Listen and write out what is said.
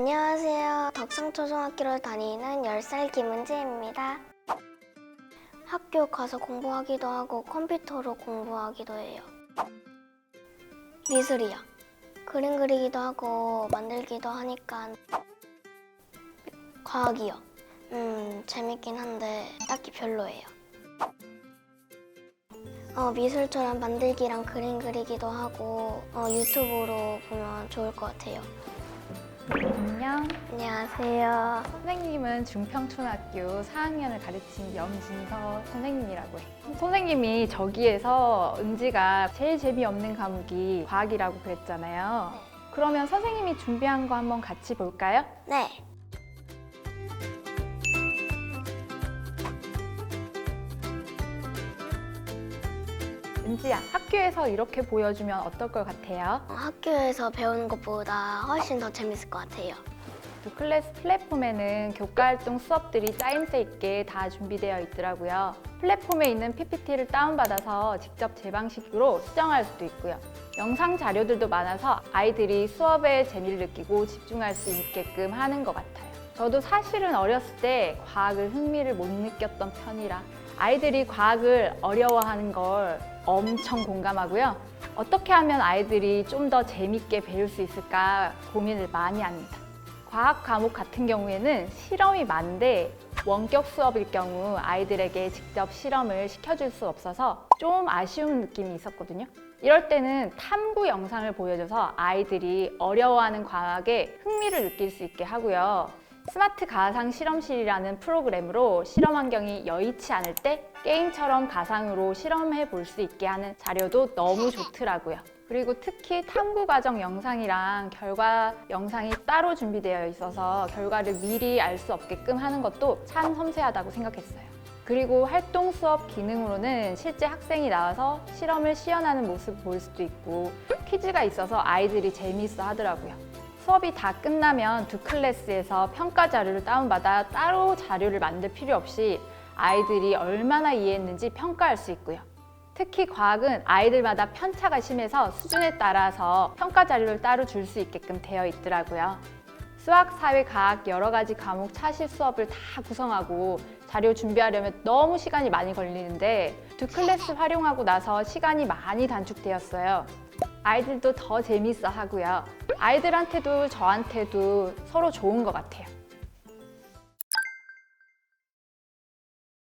안녕하세요. 덕성초등학교를 다니는 10살 김은지입니다. 학교 가서 공부하기도 하고 컴퓨터로 공부하기도 해요. 미술이요. 그림 그리기도 하고 만들기도 하니까 과학이요. 음, 재밌긴 한데 딱히 별로예요. 어, 미술처럼 만들기랑 그림 그리기도 하고 어, 유튜브로 보면 좋을 것 같아요. 안녕. 안녕하세요. 선생님은 중평초등학교 4학년을 가르친 염진서 선생님이라고 해. 선생님이 저기에서 은지가 제일 재미없는 과목이 과학이라고 그랬잖아요. 그러면 선생님이 준비한 거 한번 같이 볼까요? 네. 은지야, 학교에서 이렇게 보여주면 어떨 것 같아요? 어, 학교에서 배우는 것보다 훨씬 더 재밌을 것 같아요. 또 클래스 플랫폼에는 교과 활동 수업들이 짜임새 있게 다 준비되어 있더라고요. 플랫폼에 있는 PPT를 다운받아서 직접 제 방식으로 수정할 수도 있고요. 영상 자료들도 많아서 아이들이 수업에 재미를 느끼고 집중할 수 있게끔 하는 것 같아요. 저도 사실은 어렸을 때 과학을 흥미를 못 느꼈던 편이라 아이들이 과학을 어려워하는 걸 엄청 공감하고요. 어떻게 하면 아이들이 좀 더 재밌게 배울 수 있을까 고민을 많이 합니다. 과학 과목 같은 경우에는 실험이 많은데 원격 수업일 경우 아이들에게 직접 실험을 시켜줄 수 없어서 좀 아쉬운 느낌이 있었거든요. 이럴 때는 탐구 영상을 보여줘서 아이들이 어려워하는 과학에 흥미를 느낄 수 있게 하고요. 스마트 가상 실험실이라는 프로그램으로 실험 환경이 여의치 않을 때 게임처럼 가상으로 실험해 볼 수 있게 하는 자료도 너무 좋더라고요. 그리고 특히 탐구 과정 영상이랑 결과 영상이 따로 준비되어 있어서 결과를 미리 알 수 없게끔 하는 것도 참 섬세하다고 생각했어요. 그리고 활동 수업 기능으로는 실제 학생이 나와서 실험을 시연하는 모습을 볼 수도 있고 퀴즈가 있어서 아이들이 재미있어 하더라고요. 수업이 다 끝나면 두 클래스에서 평가 자료를 다운받아 따로 자료를 만들 필요 없이 아이들이 얼마나 이해했는지 평가할 수 있고요. 특히 과학은 아이들마다 편차가 심해서 수준에 따라서 평가 자료를 따로 줄 수 있게끔 되어 있더라고요. 수학, 사회, 과학 여러 가지 과목 차시 수업을 다 구성하고 자료 준비하려면 너무 시간이 많이 걸리는데 두 클래스 활용하고 나서 시간이 많이 단축되었어요. 아이들도 더 재밌어 하고요. 아이들한테도 저한테도 서로 좋은 것 같아요.